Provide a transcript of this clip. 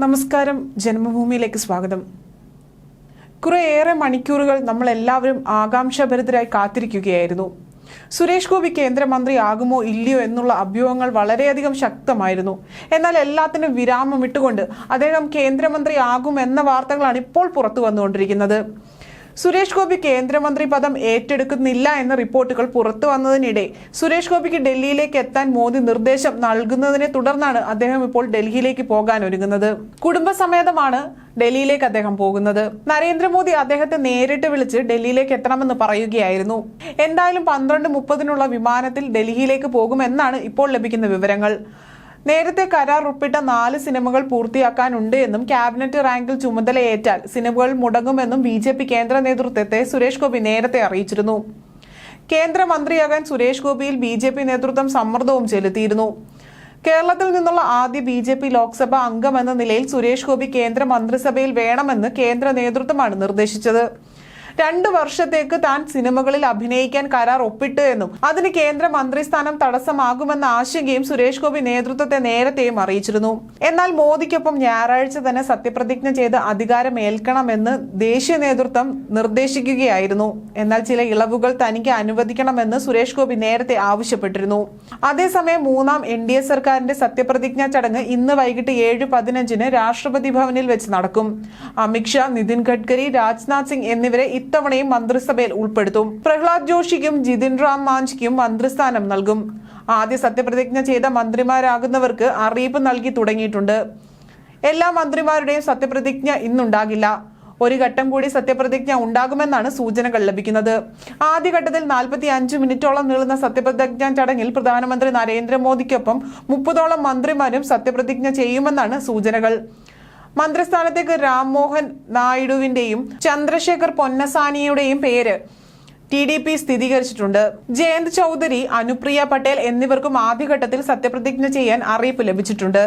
നമസ്കാരം ജന്മഭൂമിയിലേക്ക് സ്വാഗതം. കുറേയേറെ മണിക്കൂറുകൾ നമ്മൾ എല്ലാവരും ആകാംക്ഷാഭരിതരായി കാത്തിരിക്കുകയായിരുന്നു. സുരേഷ് ഗോപി കേന്ദ്രമന്ത്രി ആകുമോ ഇല്ലയോ എന്നുള്ള അഭ്യൂഹങ്ങൾ വളരെയധികം ശക്തമായിരുന്നു. എന്നാൽ എല്ലാത്തിനും വിരാമം ഇട്ടുകൊണ്ട് അദ്ദേഹം കേന്ദ്രമന്ത്രി ആകും എന്ന വാർത്തകളാണ് ഇപ്പോൾ പുറത്തു വന്നുകൊണ്ടിരിക്കുന്നത്. സുരേഷ് ഗോപി കേന്ദ്രമന്ത്രി പദം ഏറ്റെടുക്കുന്നില്ല എന്ന റിപ്പോർട്ടുകൾ പുറത്തു വന്നതിനിടെ സുരേഷ് ഗോപിക്ക് ഡൽഹിയിലേക്ക് എത്താൻ മോദി നിർദ്ദേശം നൽകുന്നതിനെ തുടർന്നാണ് അദ്ദേഹം ഇപ്പോൾ ഡൽഹിയിലേക്ക് പോകാൻ ഒരുങ്ങുന്നത് കുടുംബസമേതമാണ് ഡൽഹിയിലേക്ക് അദ്ദേഹം പോകുന്നത്. നരേന്ദ്രമോദി അദ്ദേഹത്തെ നേരിട്ട് വിളിച്ച് ഡൽഹിയിലേക്ക് എത്തണമെന്ന് പറയുകയായിരുന്നു. എന്തായാലും പന്ത്രണ്ട് മുപ്പതിനുള്ള വിമാനത്തിൽ ഡൽഹിയിലേക്ക് പോകുമെന്നാണ് ഇപ്പോൾ ലഭിക്കുന്ന വിവരങ്ങൾ. നേരത്തെ കരാർ ഒപ്പിട്ട നാല് സിനിമകൾ പൂർത്തിയാക്കാനുണ്ട് എന്നും ക്യാബിനറ്റ് റാങ്കിൽ ചുമതലയേറ്റാൽ സിനിമകൾ മുടങ്ങുമെന്നും ബി ജെ പി കേന്ദ്ര നേതൃത്വത്തെ സുരേഷ് ഗോപി നേരത്തെ അറിയിച്ചിരുന്നു. കേന്ദ്രമന്ത്രിയാകാൻ സുരേഷ് ഗോപിയിൽ ബി ജെ പി നേതൃത്വം സമ്മർദ്ദവും ചെലുത്തിയിരുന്നു. കേരളത്തിൽ നിന്നുള്ള ആദ്യ ബി ജെ പി ലോക്സഭാ അംഗമെന്ന നിലയിൽ സുരേഷ് ഗോപി കേന്ദ്രമന്ത്രിസഭയിൽ വേണമെന്ന് കേന്ദ്ര നേതൃത്വമാണ് നിർദ്ദേശിച്ചത്. രണ്ടു വർഷത്തേക്ക് താൻ സിനിമകളിൽ അഭിനയിക്കാൻ കരാർ ഒപ്പിട്ടു എന്നും അതിന് കേന്ദ്ര മന്ത്രിസ്ഥാനം തടസ്സമാകുമെന്ന ആശങ്കയും സുരേഷ് ഗോപി നേതൃത്വത്തെ നേരത്തെയും അറിയിച്ചിരുന്നു. എന്നാൽ മോദിക്കൊപ്പം ഞായറാഴ്ച തന്നെ സത്യപ്രതിജ്ഞ ചെയ്ത് അധികാരമേൽക്കണമെന്ന് ദേശീയ നേതൃത്വം നിർദ്ദേശിക്കുകയായിരുന്നു. എന്നാൽ ചില ഇളവുകൾ തനിക്ക് അനുവദിക്കണമെന്ന് സുരേഷ് ഗോപി നേരത്തെ ആവശ്യപ്പെട്ടിരുന്നു. അതേസമയം മൂന്നാം എൻ ഡി എ സർക്കാരിന്റെ സത്യപ്രതിജ്ഞാ ചടങ്ങ് ഇന്ന് വൈകിട്ട് ഏഴ് പതിനഞ്ചിന് രാഷ്ട്രപതി ഭവനിൽ വെച്ച് നടക്കും. അമിത്ഷാ നിതിൻ ഗഡ്കരി രാജ്നാഥ് സിംഗ് എന്നിവരെ ഇത്തവണയും മന്ത്രിസഭയിൽ ഉൾപ്പെടുത്തും. പ്രഹ്ലാദ് ജോഷിക്കും ജിതിൻ റാം മാഞ്ചിക്കും മന്ത്രിസ്ഥാനം നൽകും. ആദ്യ സത്യപ്രതിജ്ഞ ചെയ്ത മന്ത്രിമാരാകുന്നവർക്ക് അറിയിപ്പ് നൽകി തുടങ്ങിയിട്ടുണ്ട്. എല്ലാ മന്ത്രിമാരുടെയും സത്യപ്രതിജ്ഞ ഇന്നുണ്ടാകില്ല. ഒരു ഘട്ടം കൂടി സത്യപ്രതിജ്ഞ ഉണ്ടാകുമെന്നാണ് സൂചനകൾ ലഭിക്കുന്നത്. ആദ്യഘട്ടത്തിൽ നാൽപ്പത്തി അഞ്ച് മിനിറ്റോളം നീളുന്ന സത്യപ്രതിജ്ഞ ചടങ്ങിൽ പ്രധാനമന്ത്രി നരേന്ദ്രമോദിക്കൊപ്പം മുപ്പതോളം മന്ത്രിമാരും സത്യപ്രതിജ്ഞ ചെയ്യുമെന്നാണ് സൂചനകൾ. മന്ത്രിസ്ഥാനത്തേക്ക് രാംമോഹൻ നായിഡുവിന്റെയും ചന്ദ്രശേഖർ പൊന്നസാനിയുടെയും പേര് ടി ഡി പി സ്ഥിരീകരിച്ചിട്ടുണ്ട്. ജയന്ത് ചൗധരി അനുപ്രിയ പട്ടേൽ എന്നിവർക്കും ആദ്യഘട്ടത്തിൽ സത്യപ്രതിജ്ഞ ചെയ്യാൻ അറിയിപ്പ് ലഭിച്ചിട്ടുണ്ട്.